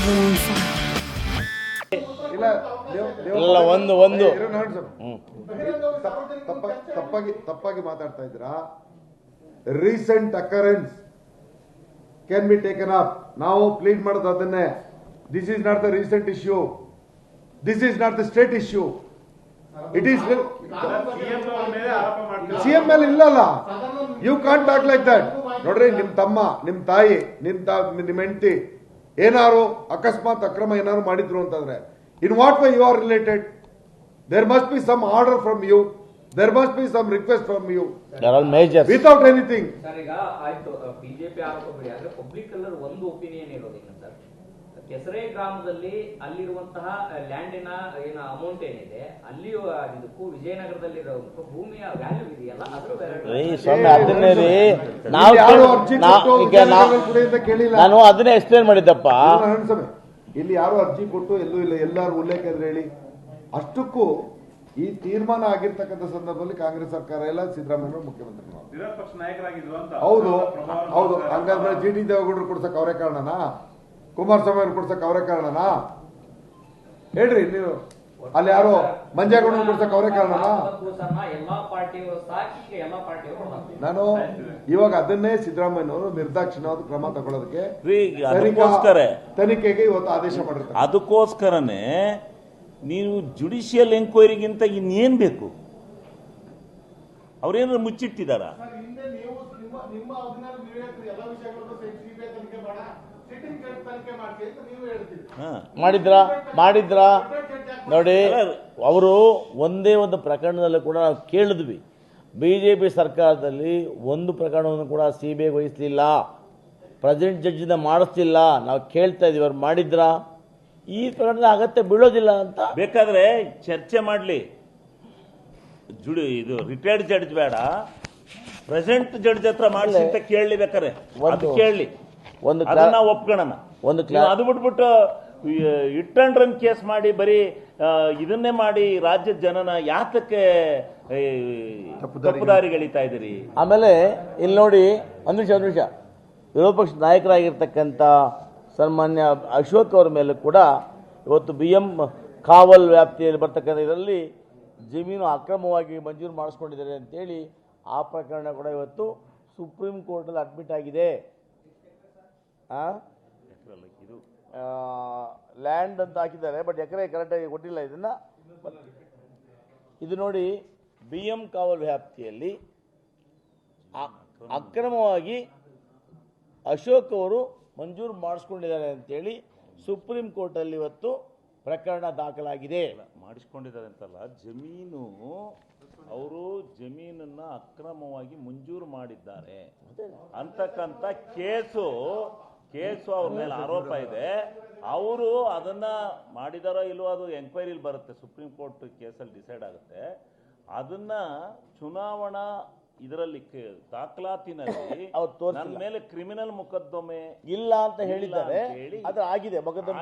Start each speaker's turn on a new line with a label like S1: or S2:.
S1: extravaganza.
S2: ಇಲ್ಲ
S3: ಒಂದು- ಒಂದು.
S2: ತಪ್ಪಾಗಿ ತಪ್ಪಾಗಿ ಮಾತಾಡ್ತಾ ಇದ್ದೀರಾ? Recent occurrence can be taken up ನಾವು ಪ್ಲೀಡ್ ಮಾಡೋದು ಅದನ್ನೇ. This is not the recent issue this is not the state issue it is CM ಮೇಲೆ ಇಲ್ಲಲ್ಲ. You can't talk like that ನೋಡ್ರಿ ನಿಮ್ ತಮ್ಮ ನಿಮ್ ತಾಯಿ ನಿಮ್ ತಾ ನಿಮ್ ಹೆಂಡತಿ ಏನಾರು ಅಕಸ್ಮಾತ್ ಅಕ್ರಮ ಏನಾರು ಮಾಡಿದ್ರು ಅಂತಂದ್ರೆ in what why you are related there must be some order from you there must be some request from you without anything
S4: ಕೆಸರೆ ಗ್ರಾಮದಲ್ಲಿ ಅಲ್ಲಿರುವಂತಹ ಲ್ಯಾಂಡಿನ ಏನ ಅಮೌಂಟ್ ಏನಿದೆ ಅಲ್ಲಿಯೂ ಇದಕ್ಕೂ ವಿಜಯನಗರದಲ್ಲಿರೋ ಭೂಮಿಯ ವ್ಯಾಲ್ಯೂ ಇದೆಯಲ್ಲ ಅದ್ರ
S3: ನಾನು ಅದನ್ನೇ ಎಕ್ಸ್ಪ್ಲೇನ್ ಮಾಡಿದ್ದಪ್ಪ.
S2: ಇಲ್ಲಿ ಯಾರು ಅರ್ಜಿ ಕೊಟ್ಟು ಎಲ್ಲೂ ಇಲ್ಲ ಎಲ್ಲಾರು ಉಲ್ಲೇಖ ಇದ್ರೆ ಹೇಳಿ. ಅಷ್ಟಕ್ಕೂ ಈ ತೀರ್ಮಾನ ಆಗಿರ್ತಕ್ಕಂಥ ಸಂದರ್ಭದಲ್ಲಿ ಕಾಂಗ್ರೆಸ್ ಸರ್ಕಾರ ಎಲ್ಲ ಸಿದ್ದರಾಮಯ್ಯ ಮುಖ್ಯಮಂತ್ರಿ ನಾವು.
S5: ನಾಯಕರಾಗಿದ್ರು ಅಂತ.
S2: ಹೌದು ಹೌದು. ಹಂಗಾದ್ರೆ ಜಿ ಟಿ ದೇವೇಗೌಡರು ಕೊಡ್ಸಕ್ ಅವರೇ ಕಾರಣನಾ? ಕುಮಾರಸ್ವಾಮಿ ಅವ್ರು ಕೊಡ್ಸಕ್ ಅವರೇ ಕಾರಣನಾ? ಹೇಳ್ರಿ ನೀವು. ಅಲ್ಲಿ ಯಾರು ಮಂಜೇಗೌಡ ಕೊಡ್ಸಕ್ ಅವರೇ ಕಾರಣನಾ. ನಾನು ಇವಾಗ ಅದನ್ನೇ ಸಿದ್ದರಾಮಯ್ಯನವರು ನಿರ್ದಾಕ್ಷಿಣ್ಯವಾದ ಕ್ರಮ ತಗೊಳ್ಳೋದಕ್ಕೆ ತನಿಖೆಗೆ ಇವತ್ತು ಆದೇಶ ಮಾಡಿರ್ತಾರೆ.
S6: ಅದಕ್ಕೋಸ್ಕರನೇ ನೀವು ಜುಡಿಷಿಯಲ್ ಎಂಕ್ವೈರಿಗಿಂತ ಇನ್ನೇನ್ ಬೇಕು? ಅವ್ರೇನಾದ್ರು ಮುಚ್ಚಿಟ್ಟಿದಾರ
S7: ನಿಮ್ಮ ಅಭಿನಯ ಅವಧಿನಲ್ಲಿ ನೀವು ಹೇಳ್ತೀರಿ ಎಲ್ಲ ವಿಷಯಗಳನ್ನೂ ಸಿಬಿಐ ತನಿಖೆ ಮಾಡ. ಸಿಟ್ಟಿಂಗ್ ತನಿಖೆ ಮಾಡ್ತೀವಿ ಅಂತ ನೀವು ಹೇಳ್ತೀರಿ.
S6: ಹಾ.
S3: ಮಾಡಿದ್ರ? ಮಾಡಿದ್ರ? ನೋಡಿ ಅವರು ಒಂದೇ ಒಂದು ಪ್ರಕರಣದಲ್ಲೂ ಕೂಡ ನಾವು ಕೇಳಿದ್ವಿ. ಬಿಜೆಪಿ ಸರ್ಕಾರದಲ್ಲಿ ಒಂದು ಪ್ರಕರಣವನ್ನು ಕೂಡ ಸಿ ಬಿ ಐ ವಹಿಸಲಿಲ್ಲ. ಪ್ರೆಸಿಡೆಂಟ್ ಜಡ್ಜಿಂದ ಮಾಡಿಸ್ತಿಲ್ಲ ನಾವು ಕೇಳ್ತಾ ಇದೀವಿ ಅವ್ರು ಮಾಡಿದ್ರ? ಈ ಪ್ರಕರಣದ ಅಗತ್ಯ ಬೀಳೋದಿಲ್ಲ ಅಂತ.
S6: ಬೇಕಾದ್ರೆ ಚರ್ಚೆ ಮಾಡಲಿ. ಜುಡಿ ಇದು ರಿಟೈರ್ಡ್ ಜಡ್ಜ್ ಬೇಡ. ಪ್ರೆಸೆಂಟ್ ಜಡ್ಜ್ ಹತ್ರ ಮಾಡಿಸಿ ಅಂತ ಕೇಳಲಿ ಬೇಕಾರೆ ಅದು
S3: ಒಂದು-
S6: ಕೇಳಲಿ.
S3: ಒಂದು
S6: ಅದನ್ನ ಒಪ್ಕೊಳ್ಳೋಣ
S3: ಒಂದು
S6: ಅದು ಬಿಟ್ಬಿಟ್ಟು ಇಟ್ ಅಂಡ್ ರನ್ ಕೇಸ್ ಮಾಡಿ ಬರೀ ಇದನ್ನೇ ಮಾಡಿ ರಾಜ್ಯದ ಜನನ ಯಾತಕ್ಕೆ ಈ, ತಪ್ಪುದಾರಿಗಳಿತಾ ಇದ್ದೀರಿ?
S3: ಆಮೇಲೆ ಇಲ್ಲಿ ನೋಡಿ ಒಂದು ನಿಮಿಷ ಒಂದು ನಿಮಿಷ. ವಿರೋಧ ಪಕ್ಷ ನಾಯಕರಾಗಿರ್ತಕ್ಕಂಥ ಸನ್ಮಾನ್ಯ ಅಶೋಕ್ ಅವರ ಮೇಲೆ ಕೂಡ ಇವತ್ತು ಬಿ ಎಂ ಕಾವಲ್ ವ್ಯಾಪ್ತಿಯಲ್ಲಿ ಬರ್ತಕ್ಕಂಥ ಇದರಲ್ಲಿ ಜಮೀನು ಅಕ್ರಮವಾಗಿ ಮಂಜೂರು ಮಾಡಿಸ್ಕೊಂಡಿದ್ದಾರೆ ಅಂತೇಳಿ ಆ ಪ್ರಕರಣ ಕೂಡ ಇವತ್ತು ಸುಪ್ರೀಂ ಕೋರ್ಟಲ್ಲಿ ಅಡ್ಮಿಟ್ ಆಗಿದೆ. ಲ್ಯಾಂಡ್ ಅಂತ ಹಾಕಿದ್ದಾರೆ, ಬಟ್ ಎಕರೆ ಕರೆಕ್ಟಾಗಿ ಕೊಟ್ಟಿಲ್ಲ ಇದನ್ನ. ಇದು ನೋಡಿ ಬಿ ಎಂ ಕಾವಲ್ ವ್ಯಾಪ್ತಿಯಲ್ಲಿ ಅಕ್ರಮವಾಗಿ ಅಶೋಕ್ ಅವರು ಮಂಜೂರು ಮಾಡಿಸ್ಕೊಂಡಿದ್ದಾರೆ ಅಂತೇಳಿ ಸುಪ್ರೀಂ ಕೋರ್ಟಲ್ಲಿ ಇವತ್ತು ಪ್ರಕರಣ ದಾಖಲಾಗಿದೆ.
S6: ಮಾಡಿಸ್ಕೊಂಡಿದ್ದಾರೆ ಅಂತಲ್ಲ, ಜಮೀನು ಅವರು ಜಮೀನನ್ನ ಅಕ್ರಮವಾಗಿ ಮಂಜೂರು ಮಾಡಿದ್ದಾರೆ. ಅಂತಕ್ಕಂಥ ಕೇಸು ಕೇಸು ಅವ್ರ ಮೇಲೆ ಆರೋಪ ಇದೆ. ಅವರು ಅದನ್ನ ಮಾಡಿದಾರೋ ಇಲ್ವೋ ಅದು ಎಂಕ್ವೈರಿಲಿ ಬರುತ್ತೆ. ಸುಪ್ರೀಂ ಕೋರ್ಟ್ ಕೇಸಲ್ಲಿ ಡಿಸೈಡ್ ಆಗುತ್ತೆ. ಅದನ್ನ ಚುನಾವಣಾ ಇದರಲ್ಲಿ ದಾಖಲಾತಿನಲ್ಲಿ. ನನ್ನ ಮೇಲೆ ಕ್ರಿಮಿನಲ್ ಮೊಕದ್ದಮೆ
S3: ಇಲ್ಲ ಅಂತ ಹೇಳಿದ್ದಾರೆ. ಅದು ಆಗಿದೆ ಮೊಕದ್ದಮೆ